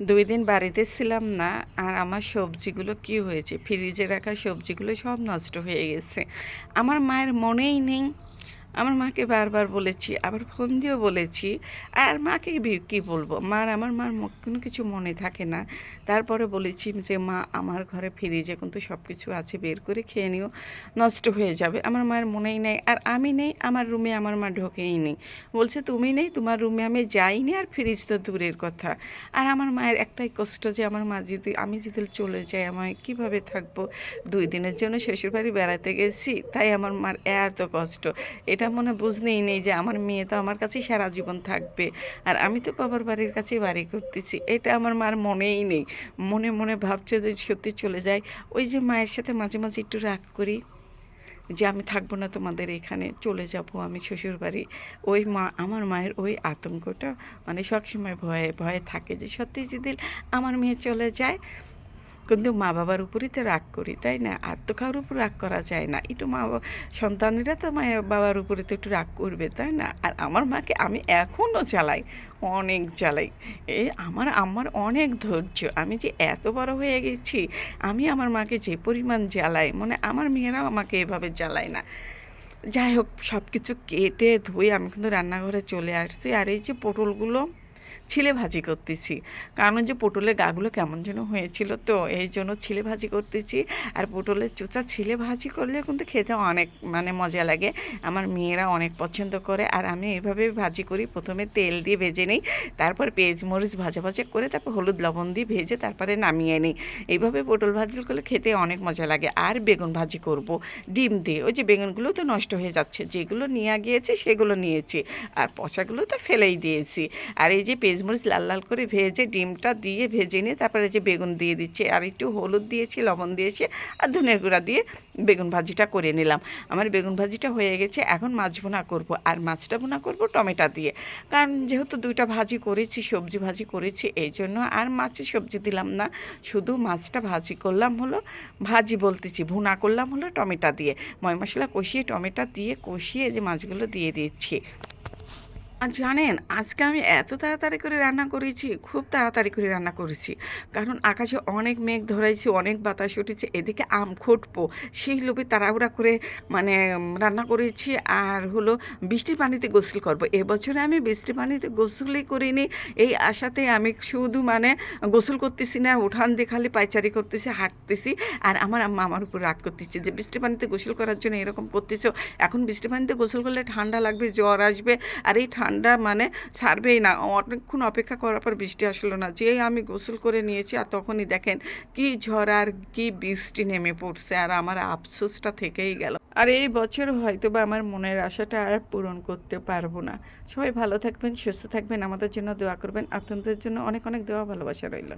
দুই দিন বাড়িতে ছিলাম না, আর আমার সবজিগুলো কি হয়েছে? ফ্রিজে রাখা সবজিগুলো সব নষ্ট হয়ে গেছে। আমার মায়ের মনেই নেই আমার মাকে বারবার বলেছি, আবার ফোন দিয়েও বলেছি, আর মাকে কি বলব? মার আমার মার কোনো কিছু মনে থাকে না। তারপরে বলেছি যে, মা, আমার ঘরে ফ্রিজে কিন্তু সব কিছু আছে, বের করে খেয়ে নিও, নষ্ট হয়ে যাবে। আমার মায়ের মনেই নেই, আর আমি নেই, আমার রুমে আমার মা ঢোকেই নেই। বলছে, তুমি নেই, তোমার রুমে আমি যাইনি, আর ফ্রিজ তো দূরের কথা। আর আমার মায়ের একটাই কষ্ট যে, আমার মা যদি, আমি যদি চলে যাই, আমায় কীভাবে থাকব? দুই দিনের জন্য শ্বশুরবাড়ি বেড়াতে গেছি, তাই আমার মার এত কষ্ট। এটা মনে বুঝনেই নেই যে আমার মেয়ে তো আমার কাছেই সারা জীবন থাকবে। আর আমি তো বাবার বাড়ির কাছেই বাড়ি করতেছি। এটা আমার মার মনেই নেই। মনে মনে ভাবছে যে সত্যি চলে যায়। ওই যে মায়ের সাথে মাঝে মাঝে একটু রাগ করি যে আমি থাকব না তোমাদের এখানে, চলে যাব আমি শ্বশুর বাড়ি ওই মা, আমার মায়ের ওই আতঙ্কটা মানে সবসময় ভয়ে ভয়ে থাকে যে সত্যি যদি আমার মেয়ে চলে যায় কিন্তু মা বাবার উপরই তো রাগ করি, তাই না? আর তো কারোর উপর রাগ করা যায় না। একটু মা সন্তানেরা তো মা বাবার উপরে তো একটু রাগ করবে, তাই না? আর আমার মাকে আমি এখনও চালাই, অনেক চালাই। এ, আমার আমার অনেক ধৈর্য। আমি যে এত বড় হয়ে গেছি, আমি আমার মাকে যে পরিমাণ জ্বালাই মানে আমার মেয়েরাও আমাকে এভাবে জ্বালায় না। যাই হোক সব কিছু কেটে ধুয়ে আমি কিন্তু রান্নাঘরে চলে আসছি। আর এই যে পটলগুলো ছিলে ভাজি করতেছি। কারণ যে পটলের গাগুলো কেমন যেন হয়েছিল তো, এই জন্য ছিলে ভাজি করতেছি। আর পটলের চোচা ছিলে ভাজি করলে কিন্তু খেতে অনেক মানে মজা লাগে। আমার মেয়েরা অনেক পছন্দ করে। আর আমি এভাবে ভাজি করি, প্রথমে তেল দিয়ে ভেজে নিই, তারপর পেঁয়াজ মরিচ ভাজা ভাজা করে তারপর হলুদ লবণ দিয়ে ভেজে তারপরে নামিয়ে নিই। এইভাবে পটল ভাজি করলে খেতে অনেক মজা লাগে। আর বেগুন ভাজি করব, ডিম দিয়ে। ওই যে বেগুনগুলো তো নষ্ট হয়ে যাচ্ছে। যেগুলো নিয়ে গিয়েছে, সেগুলো নিয়েছি। আর পচাগুলো তো ফেলেই দিয়েছি। আর এই যে পেঁচমরিচ লাল লাল করে ভেজে ডিমটা দিয়ে ভেজে নিয়ে তারপরে যে বেগুন দিয়ে দিচ্ছি। আর একটু হলুদ দিয়েছি, লবণ দিয়েছি আর ধনের গুঁড়া দিয়ে বেগুন ভাজিটা করে নিলাম। আমার বেগুন ভাজিটা হয়ে গেছে, এখন মাছ ভুনা করব। আর মাছটা ভুনা করব টমেটো দিয়ে। কারণ যেহেতু দুইটা ভাজি করেছি, সবজি ভাজি করেছি, এই জন্য আর মাছের সবজি দিলাম না। শুধু মাছটা ভাজি করলাম হলো, ভাজি বলতেছি, ভুনা করলাম হলো টমেটো দিয়ে। ময় মশলা কষিয়ে টমেটো দিয়ে কষিয়ে যে মাছগুলো দিয়ে দিচ্ছি। আর জানেন, আজকে আমি এত তাড়াতাড়ি করে রান্না করেছি, খুব তাড়াতাড়ি করে রান্না করেছি। কারণ আকাশে অনেক মেঘ ধরাইছে, অনেক বাতাস উঠেছে, এদিকে আম খুঁটবো, সেই লোভে তাড়াহুড়া করে মানে রান্না করেছি। আর হলো বৃষ্টির পানিতে গোসল করব। এবছরে আমি বৃষ্টির পানিতে গোসলই করিনি। এই আশাতে আমি শুধু মানে গোসল করতেছি না, উঠান দিয়ে খালি পাইচারি করতেছি, হাঁটতেছি। আর আমার আম্মা আমার উপর রাগ করতেছে যে বৃষ্টি পানিতে গোসল করার জন্য এরকম করতেছো? এখন বৃষ্টি পানিতে গোসল করলে ঠান্ডা লাগবে, জ্বর আসবে। আর এই ঠান্ডা মানে ছাড়বেই না। অনেকক্ষণ অপেক্ষা করার পর বৃষ্টি আসলো না। যেই আমি গোসল করে নিয়েছি আর তখনই দেখেন কি ঝড় আর কি বৃষ্টি নেমে পড়ছে আর আমার আফসোসটা থেকেই গেল। আর এই বছর হয়তো বা আমার মনের আশাটা আর পূরণ করতে পারব না। সবাই ভালো থাকবেন, সুস্থ থাকবেন, আমাদের জন্য দোয়া করবেন। আপনাদের জন্য অনেক অনেক দোয়া, ভালোবাসা রইল।